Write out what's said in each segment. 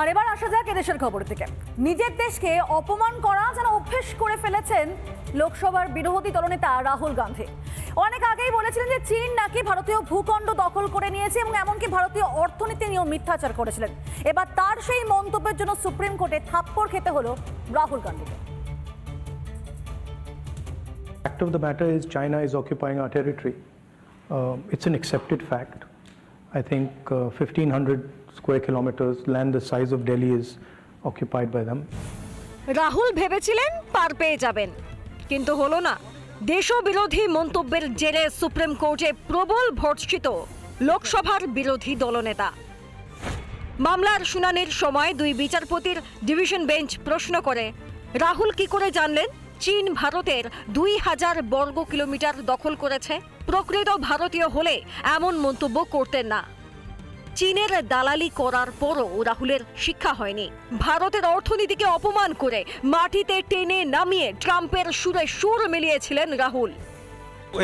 আর এবার আসা যাক এদেশের খবর থেকে নিজের দেশকে অপমান করা যেন অভ্যেস করে ফেলেছেন লোকসভার বিরোধী দলনেতা রাহুল গান্ধী অনেক আগেই বলেছিলেন যে চীন নাকি ভারতীয় ভূখণ্ড দখল করে নিয়েছে এবং এমনকি ভারতীয় অর্থনীতি নিয়েও মিথ্যাচার করেছিলেন এবার তার সেই মন্তব্যের জন্য সুপ্রিম কোর্টে থাপ্পড় খেতে হলো রাহুল গান্ধীকে fact of the matter is China is occupying our territory. Uh, it's an accepted fact. I think uh, 1,500 square kilometers, land the size of Delhi is occupied by them. Rahul ভেবেছিলেন পার পেয়ে যাবেন কিন্তু হলো না। দেশবিরোধী মন্তব্যের জেরে সুপ্রিম কোর্টে প্রবল ভর্ৎসিত লোকসভার বিরোধী দলনেতা। মামলার শুনানির সময় দুই বিচারপতির ডিভিশন বেঞ্চ প্রশ্ন করে রাহুল কি করে জানলেন চীন ভারতের দুই হাজার বর্গ কিলোমিটার দখল করেছে? প্রকৃত ভারতীয় হলে এমন মন্তব্য করতেন না। চীনের দালালি করার পরও রাহুলের শিক্ষা হয়নি ভারতের অর্থনীতিকে অপমান করে মাটিতে টেনে নামিয়ে ট্রাম্পের সুরে সুর মিলিয়েছিলেন Rahul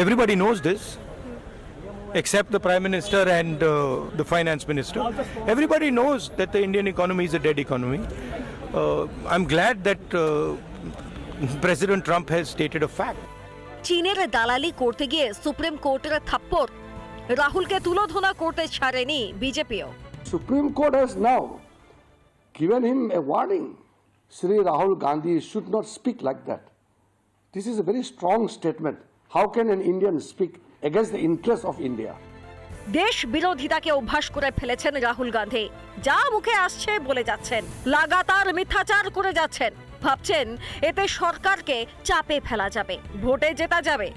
Everybody knows this, except the Prime Minister and uh, the Finance Minister. Everybody knows that the Indian economy is a dead economy. Uh, I'm glad that uh, President Trump has stated a fact. চীনের দালালি করতে গিয়ে supreme কোর্টের থাপ্পড় রাহুলকে তুলোধনা করতে ছাড়েনি বিজেপিও। Supreme court has now given him a warning Shri Rahul Gandhi should not speak like that this is a very strong statement how can an Indian speak against the interest of India দেশ বিরোধিতাকে অভ্যাস করে ফেলেছেন রাহুল গান্ধী। যা মুখে আসছে বলে যাচ্ছেন। লাগাতার মিথ্যাচার করে যাচ্ছেন। ভাবছেন এতে সরকারকে চাপে ফেলা যাবে। ভোটে জেতা যাবে।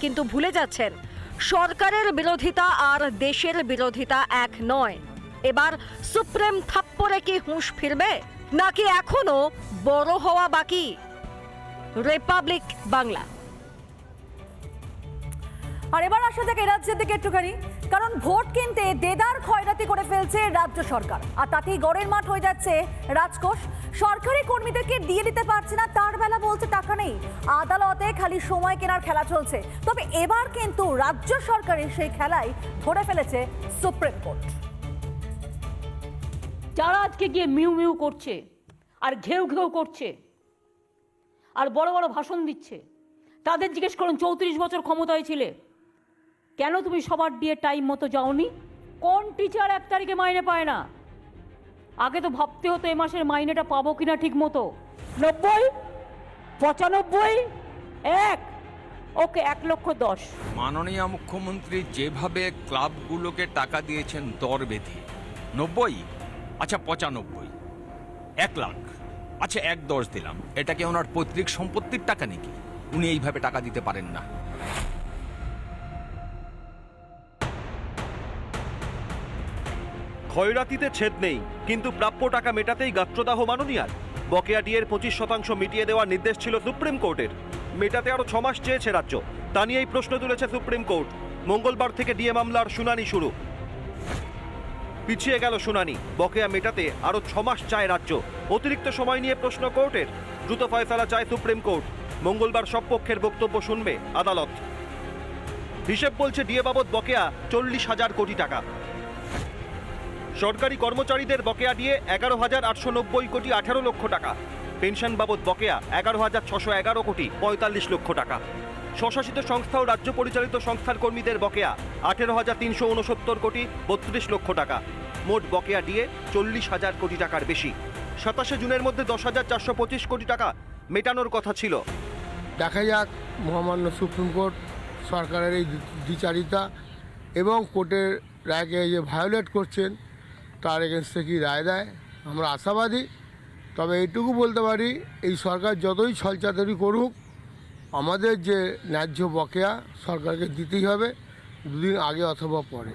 কিন্তু ভুলে যাচ্ছেন সরকারের বিরোধিতা আর দেশের বিরোধিতা এক নয়। এবার সুপ্রিম থাপ্পরে কি হুঁশ ফিরবে, নাকি এখনও বড় হওয়া বাকি? রিপাবলিক বাংলা। আর এবার আসা এ রাজ্যের দিকে একটুখানি। কারণ ভোট কিনতে দেদার খয়রাতি করে ফেলছে রাজ্য সরকার। আর তাতেই গড়ের মাঠ হয়ে যাচ্ছে রাজকোষ। সরকারি কর্মীদেরকে দিয়ে দিতে পারছে না, তার বেলা বলছে টাকা নেই। আদালতে খালি সময় কেনার খেলা চলছে। তবে এবার কিন্তু রাজ্য সরকারের সেই খেলায় ধরে ফেলেছে সুপ্রিম কোর্ট। যারা আজকে গিয়ে মিউ মিউ করছে আর ঘেউ ঘেউ করছে আর বড় বড় ভাষণ দিচ্ছে, তাদের জিজ্ঞেস করুন চৌত্রিশ বছর ক্ষমতায় ছিলে কেন তুমি সবার দিয়ে টাইম মতো যাওনি? কোন টিচার এক তারিখে মাইনে পায় না? আগে তো ভাবতে হতো এ মাসের মাইনেটা পাবো কিনা ঠিক মতো। নব্বই? পঁচানব্বই? এক? ওকে, এক লক্ষ দশ। মাননীয় মুখ্যমন্ত্রী যেভাবে ক্লাবগুলোকে টাকা দিয়েছেন দর বেঁধে, নব্বই? আচ্ছা পঁচানব্বই। এক লাখ। আচ্ছা এক দশ দিলাম। এটা কি ওনার পৈতৃক সম্পত্তির টাকা নাকি? উনি এইভাবে টাকা দিতে পারেন না। ক্ষয়রাতিতে ছেদ নেই, কিন্তু প্রাপ্য টাকা মেটাতেই গাত্রদাহ মাননীয়ার। বকেয়া ডিএর পঁচিশ শতাংশ মিটিয়ে দেওয়ার নির্দেশ ছিল সুপ্রিম কোর্টের। মেটাতে আরও ছমাস চেয়েছে রাজ্য, তা নিয়েই প্রশ্ন তুলেছে সুপ্রিম কোর্ট। মঙ্গলবার থেকে ডিএ মামলার শুনানি শুরু। পিছিয়ে গেল শুনানি, বকেয়া মেটাতে আরও ছমাস চায় রাজ্য। অতিরিক্ত সময় নিয়ে প্রশ্ন কোর্টের, দ্রুত ফয়সালা চায় সুপ্রিম কোর্ট। মঙ্গলবার সব পক্ষের বক্তব্য শুনবে আদালত। হিসেব বলছে ডিএ বাবদ বকেয়া চল্লিশ হাজার কোটি টাকা। সরকারি কর্মচারীদের বকেয়া দিয়ে এগারো হাজার আটশো নব্বই কোটি আঠারো লক্ষ টাকা। পেনশন বাবদ বকেয়া এগারো হাজার ছশো এগারো কোটি পঁয়তাল্লিশ লক্ষ টাকা। স্বশাসিত সংস্থা ও রাজ্য পরিচালিত সংস্থার কর্মীদের বকেয়া আঠেরো হাজার তিনশো উনসত্তর কোটি বত্রিশ লক্ষ টাকা। মোট বকেয়া দিয়ে চল্লিশ হাজার কোটি টাকার বেশি। সাতাশে জুনের মধ্যে দশ হাজার চারশো পঁচিশ কোটি টাকা মেটানোর কথা ছিল। দেখা যাক মহামান্য সুপ্রিম কোর্ট, সরকারের এই দ্বিচারিতা এবং কোর্টের রায়কে যে ভায়োলেট করছেন তার এগেনস্টে কি রায় দেয়? আমরা আশাবাদী। তবে এইটুকু বলতে পারি, এই সরকার যতই ছলচাতুরি করুক, আমাদের যে ন্যায্য বকেয়া সরকারকে দিতেই হবে, দুদিন আগে অথবা পরে।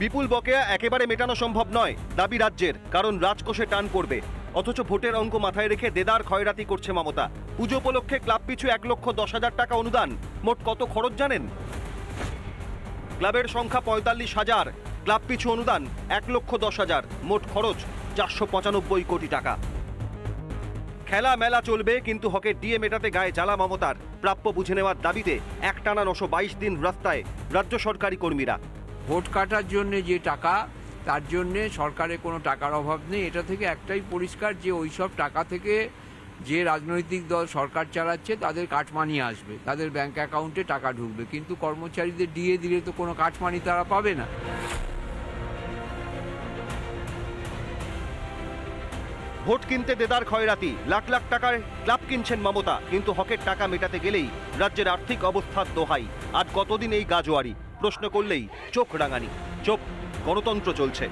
বিপুল বকেয়া একেবারে মেটানো সম্ভব নয় দাবি রাজ্যের, কারণ রাজকোষে টান পড়বে। অথচ ভোটের অঙ্ক মাথায় রেখে দেদার ক্ষয়রাতি করছে মমতা। পুজো উপলক্ষে ক্লাব পিছু এক লক্ষ দশ হাজার টাকা অনুদান। মোট কত খরচ জানেন? ক্লাবের সংখ্যা পঁয়তাল্লিশ হাজার। ক্লাব পিছু অনুদান এক লক্ষ দশ হাজার। মোট খরচ চারশো পঁচানব্বই কোটি টাকা। খেলা মেলা চলবে, কিন্তু হকের ডিএ মেটাতে গায়ে জ্বালা মমতার। প্রাপ্য বুঝে নেওয়ার দাবিতে একটানা নশো বাইশ দিন রাস্তায় রাজ্য সরকারি কর্মীরা। ভোট কাটার জন্য যে টাকা, তার জন্যে সরকারের কোনো টাকার অভাব নেই। এটা থেকে একটাই পরিষ্কার যে ওই সব টাকা থেকে যে রাজনৈতিক দল সরকার চালাচ্ছে, তাদের কাটমানি আসবে, তাদের ব্যাংক অ্যাকাউন্টে টাকা ঢুকবে। কিন্তু কর্মচারীদের দিয়ে দিলে তো কোনো কাটমানি তারা পাবে না। ভোট কিনতে দেদার খয়রাতি লাখ লাখ টাকার ক্লাব কিনছেন মমতা, কিন্তু হকের টাকা মেটাতে গেলেই রাজ্যের আর্থিক অবস্থার দোহাই। আর কতদিন এই গাজোয়ারি? প্রশ্ন করলেই চোখ রাঙানি। চোখ গণতন্ত্র চলছে।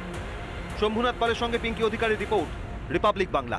শম্ভুনাথ পালের সঙ্গে পিঙ্কি অধিকারীর রিপোর্ট, রিপাবলিক বাংলা।